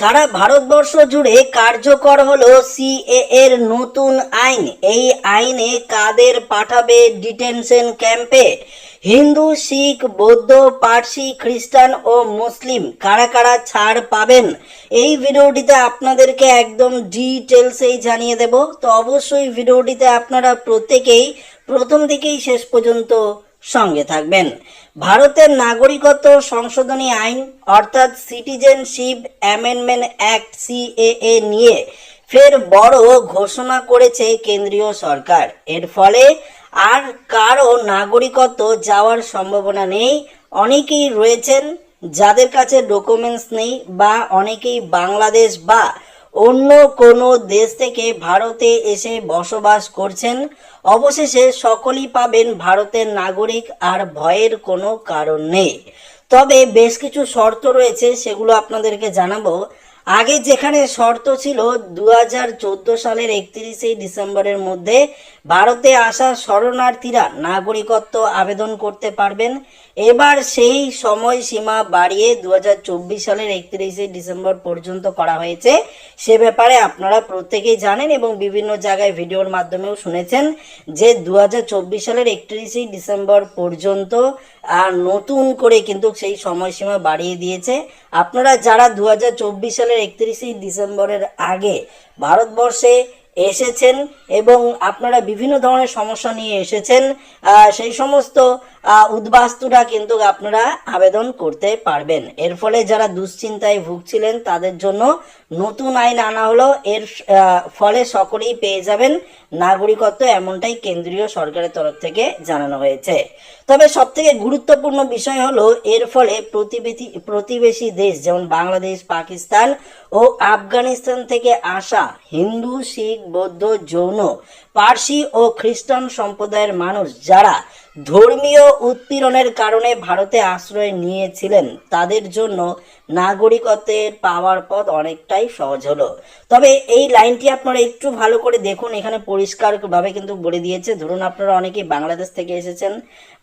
সারা ভারতবর্ষ জুড়ে কার্যকর হলো সিএ এর নতুন আইন। এই আইনে কাদের পাঠাবে ডিটেনশন ক্যাম্পে? হিন্দু, শিখ, বৌদ্ধ, পার্সি, খ্রিস্টান ও মুসলিম কারা কারা ছাড় পাবেন? এই ভিডিওটিতে আপনাদেরকে একদম ডিটেলসেই জানিয়ে দেব। তো অবশ্যই ভিডিওটিতে আপনারা প্রত্যেকেই প্রথম থেকেই শেষ পর্যন্ত সঙ্গে থাকবেন। ভারতের নাগরিকত্ব সংশোধনী আইন, অর্থাৎ সিটিজেনশিপ অ্যামেন্ডমেন্ট অ্যাক্ট সিএএ নিয়ে ফের বড় ঘোষণা করেছে কেন্দ্রীয় সরকার। এর ফলে আর কারও নাগরিকত্ব যাওয়ার সম্ভাবনা নেই। অনেকেই রয়েছেন যাদের কাছে ডকুমেন্টস নেই বা অনেকেই বাংলাদেশ বা অন্য কোনো দেশ থেকে ভারতে এসে বসবাস করছেন। অবশেষে সকলেই পাবেন ভারতের নাগরিক আর ভয়ের কোনো কারণ নেই। তবে বেশ কিছু শর্ত রয়েছে, সেগুলো আপনাদেরকে জানাব। আগে যেখানে শর্ত ছিল দু হাজার চোদ্দ সালের একত্রিশে ডিসেম্বরের মধ্যে ভারতে আসা শরণার্থীরা নাগরিকত্ব আবেদন করতে পারবেন। এবার সেই সময়সীমা বাড়িয়ে দু হাজার চব্বিশ সালের একত্রিশে ডিসেম্বর পর্যন্ত করা হয়েছে। সে ব্যাপারে আপনারা প্রত্যেকেই জানেন এবং বিভিন্ন জায়গায় ভিডিওর মাধ্যমেও শুনেছেন যে দু হাজার চব্বিশ সালের একত্রিশে ডিসেম্বর পর্যন্ত আর নতুন করে কিন্তু সেই সময়সীমা বাড়িয়ে দিয়েছে। আপনারা যারা দু হাজার চব্বিশ সালের একত্রিশে ডিসেম্বরের আগে ভারতবর্ষে এসেছেন এবং আপনারা বিভিন্ন ধরনের সমস্যা নিয়ে এসেছেন। সেই সমস্ত উদ্বাস্তুরা কিন্তু আপনারা আবেদন করতে পারবেন। এর ফলে যারা দুশ্চিন্তায় ভুগছিলেন, তাদের জন্য নতুন আইন আনা হলো। এর ফলে সকলেই পেয়ে যাবেন নাগরিকত্ব, এমনটাই কেন্দ্রীয় সরকারের তরফ থেকে জানানো হয়েছে। তবে সব থেকে গুরুত্বপূর্ণ বিষয় হলো, এর ফলে প্রতিবেশী প্রতিবেশী দেশ, যেমন বাংলাদেশ, পাকিস্তান ও আফগানিস্তান থেকে আসা হিন্দু, শিখ, বৌদ্ধ, জৈন, পার্সি ও খ্রিস্টান সম্প্রদায়ের মানুষ, যারা ধর্মীয় উৎপীড়নের কারণে ভারতে আশ্রয় নিয়েছিলেন। তাদের জন্য নাগরিকত্বের পাওয়ার পথ অনেকটাই সহজ হলো। তবে এই লাইনটি আপনারা একটু ভালো করে দেখুন, এখানে পরিষ্কারভাবে কিন্তু বলে দিয়েছে। ধরুন আপনারা অনেকেই বাংলাদেশ থেকে এসেছেন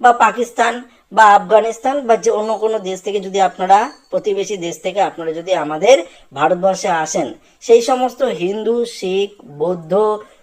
বা পাকিস্তান বা আফগানিস্তান বা যে অন্য কোনো দেশ থেকে যদি আপনারা, প্রতিবেশী দেশ থেকে আপনারা যদি আমাদের ভারতবর্ষে আসেন, সেই সমস্ত হিন্দু, শিখ, বৌদ্ধ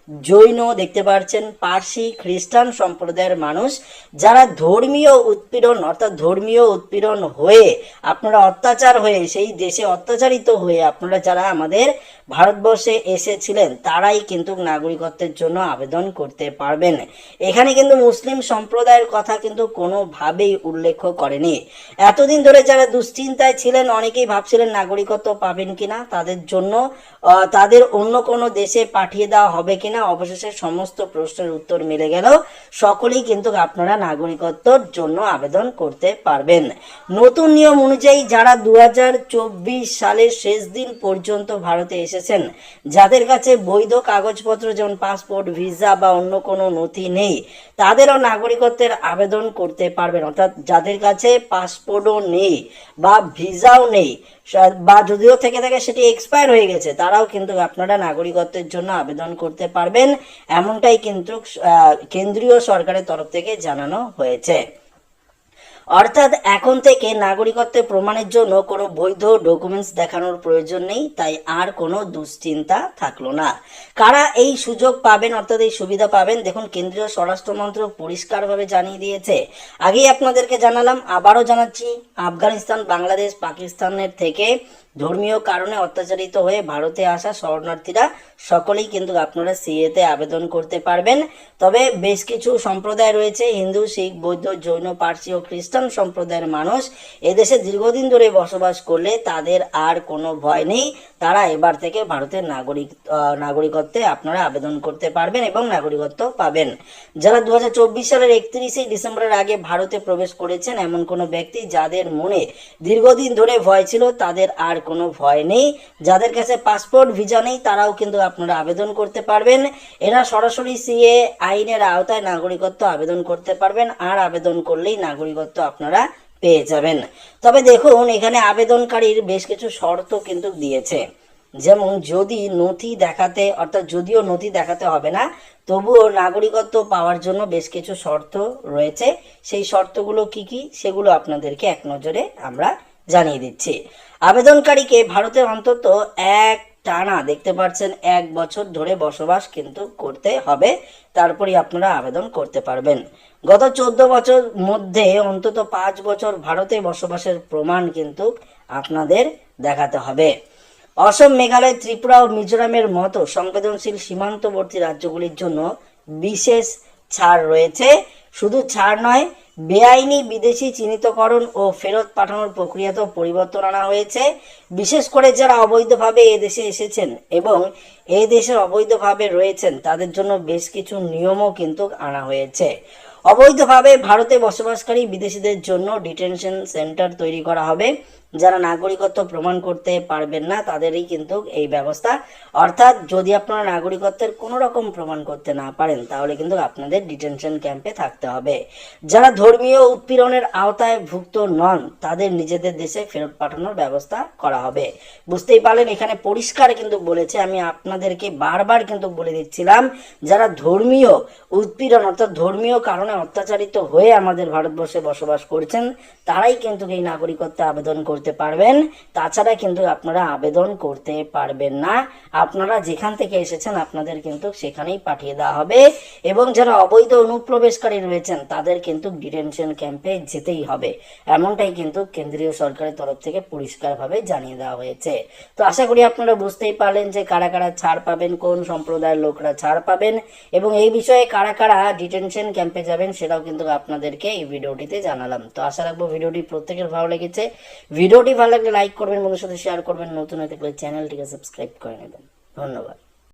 জৈন দেখতে পাচ্ছেন পার্সি খ্রিস্টান সম্প্রদায়ের মানুষ যারা ধর্মীয় উৎপীড়ন অর্থাৎ ধর্মীয় উৎপীড়ন হয়ে আপনারা অত্যাচার হয়ে সেই দেশে অত্যাচারিত হয়ে আপনারা যারা আমাদের ভারতবর্ষে এসেছিলেন তারাই কিন্তু নাগরিকত্বের জন্য আবেদন করতে পারবেন। এখানে কিন্তু মুসলিম সম্প্রদায়ের কথা কিন্তু কোনোভাবেই উল্লেখ করেনি। এতদিন ধরে যারা দুশ্চিন্তায় ছিলেন, অনেকেই ভাবছিলেন নাগরিকত্ব পাবেন কিনা, তাদের জন্য তাদের অন্য কোনো দেশে পাঠিয়ে দেওয়া হবে কিনা অবশেষে সমস্ত প্রশ্নের উত্তর মিলে গেল। সকলেই কিন্তু আপনারা নাগরিকত্বর জন্য আবেদন করতে পারবেন। নতুন নিয়ম অনুযায়ী যারা দু সালের শেষ দিন পর্যন্ত ভারতে এসেছেন, যাদের কাছে বৈধ কাগজপত্র যেমন পাসপোর্ট, ভিসা বা অন্য কোনো নথি নেই, তাদেরও নাগরিকত্বের আবেদন করতে পারবেন। অর্থাৎ যাদের কাছে পাসপোর্টও নেই বা ভিসাও নেই বা যদিও থেকে থাকে সেটি এক্সপায়ার হয়ে গেছে, তারাও কিন্তু আপনারা নাগরিকত্বের জন্য আবেদন করতে পারবেন। এমনটাই কিন্তু কেন্দ্রীয় সরকারের তরফ থেকে জানানো হয়েছে। অর্থাৎ এখন থেকে নাগরিকত্বের প্রমাণের জন্য কোনো বৈধ ডকুমেন্টস দেখানোর প্রয়োজন নেই, তাই আর কোনো দুশ্চিন্তা থাকল না। কারা এই সুযোগ পাবেন, অর্থাৎ এই সুবিধা পাবেন, দেখুন, কেন্দ্রীয় স্বরাষ্ট্র মন্ত্রক পরিষ্কারভাবে জানিয়ে দিয়েছে। আগেই আপনাদেরকে জানালাম, আবারও জানাচ্ছি, আফগানিস্তান, বাংলাদেশ, পাকিস্তানের থেকে ধর্মীয় কারণে অত্যাচারিত হয়ে ভারতে আসা শরণার্থীরা সকলেই কিন্তু আপনারা সিএতে আবেদন করতে পারবেন। তবে বেশ কিছু সম্প্রদায় রয়েছে, হিন্দু, শিখ, বৌদ্ধ, জৈন, পার্সি ও খ্রিস্টান সম্প্রদায়ের মানুষ। এদেশে দীর্ঘদিন ধরে বসবাস করলে তাদের আর কোনো ভয় নেই। তারা এবার থেকে ভারতের নাগরিক নাগরিকত্বে আপনারা আবেদন করতে পারবেন এবং নাগরিকত্ব পাবেন। যারা দু হাজার চব্বিশ সালের একত্রিশে ডিসেম্বরের আগে ভারতে প্রবেশ করেছেন, এমন কোনো ব্যক্তি যাদের মনে দীর্ঘদিন ধরে ভয় ছিল, তাদের আর কোনো ভয় নেই। যাদের কাছে পাসপোর্ট, ভিসা নেই, তারাও কিন্তু আপনারা আবেদন করতে পারবেন। এরা সরাসরি সিএ আইনের আওতায় নাগরিকত্ব আবেদন করতে পারবেন, আর আবেদন করলেই নাগরিকত্ব আপনারা পেয়ে যাবেন। তবে দেখুন, এখানে আবেদনকারীর বেশ কিছু শর্ত কিন্তু দিয়েছে। যেমন, যদি নথি দেখাতে, অর্থাৎ যদিও নথি দেখাতে হবে না, তবুও নাগরিকত্ব পাওয়ার জন্য বেশ কিছু শর্ত রয়েছে। সেই শর্তগুলো কি কি, সেগুলো আপনাদেরকে এক নজরে আমরা জানিয়ে দিচ্ছি। আবেদনকারীকে ভারতে অন্তত এক টানা, দেখতে পাচ্ছেন, এক বছর ধরে বসবাস কিন্তু করতে হবে। তারপরই আপনারা আবেদন করতে পারবেন। গত চোদ্দ বছর মধ্যে অন্তত পাঁচ বছর ভারতে বসবাসের প্রমাণ কিন্তু আপনাদের দেখাতে হবে। অসম, মেঘালয়, ত্রিপুরা ও মিজোরামের মতো সংবেদনশীল সীমান্তবর্তী রাজ্যগুলির জন্য বিশেষ ছাড় রয়েছে। শুধু ছাড় নয় বেআইনি বিদেশি চিহ্নিতকরণ ও ফেরত পাঠানোর প্রক্রিয়াতেও পরিবর্তন আনা হয়েছে। বিশেষ করে যারা অবৈধভাবে এ দেশে এসেছেন এবং এ দেশে অবৈধভাবে রয়েছেন, তাদের জন্য বেশ কিছু নিয়মও কিন্তু আনা হয়েছে। অবৈধভাবে ভারতে বসবাসকারী বিদেশিদের জন্য ডিটেনশন সেন্টার তৈরি করা হবে। যারা নাগরিকত্ব প্রমাণ করতে পারবেন না, তাদেরই কিন্তু এই ব্যবস্থা। অর্থাৎ যদি আপনারা নাগরিকত্বের কোনো রকম প্রমাণ করতে না পারেন, তাহলে কিন্তু আপনাদের ডিটেনশন ক্যাম্পে থাকতে হবে। যারা ধর্মীয় উৎপীড়নের আওতায় ভুক্ত নন, তাদের নিজেদের দেশে ফেরত পাঠানোর ব্যবস্থা করা হবে। বুঝতেই পারলেন, এখানে পরিষ্কার কিন্তু বলেছে, আমি আপনাদেরকে বারবার কিন্তু বলে দিচ্ছিলাম, যারা ধর্মীয় উৎপীড়ন, অর্থাৎ ধর্মীয় কারণে অত্যাচারিত হয়ে আমাদের ভারতবর্ষে বসবাস করছেন, তারাই কিন্তু এই নাগরিকত্বে আবেদন করতে পারবেন। তাছাড়া কিন্তু আপনারা আবেদন করতে পারবেন না। আপনারা যেখান থেকে এসেছেন আপনাদের কিন্তু সেখানেই পাঠিয়ে দেওয়া হবে এবং যারা অবৈধ অনুপ্রবেশকারী রয়েছেন, তাদের কিন্তু ডিটেনশন ক্যাম্পে যেতেই হবে। এমনটাই কিন্তু কেন্দ্রীয় সরকারের তরফ থেকে পরিষ্কারভাবে জানিয়ে দেওয়া হয়েছে। তো আশা করি আপনারা বুঝতেই পারলেন যে কারা কারা ছাড় পাবেন, কোন সম্প্রদায়ের লোকরা ছাড় পাবেন এবং এই বিষয়ে কারা কারা ডিটেনশন ক্যাম্পে যাবেন সেটাও কিন্তু আপনাদেরকে এই ভিডিওটিতে জানালাম। তো আশা রাখব ভিডিওটি প্রত্যেকের ভালো লেগেছে। ভিডিওটি ভালো লাগলে লাইক করবেন বন্ধুর সাথে শেয়ার করবেন, নতুন হয়ে থাকলে চ্যানেলটিকে সাবস্ক্রাইব করে নেবেন। ধন্যবাদ।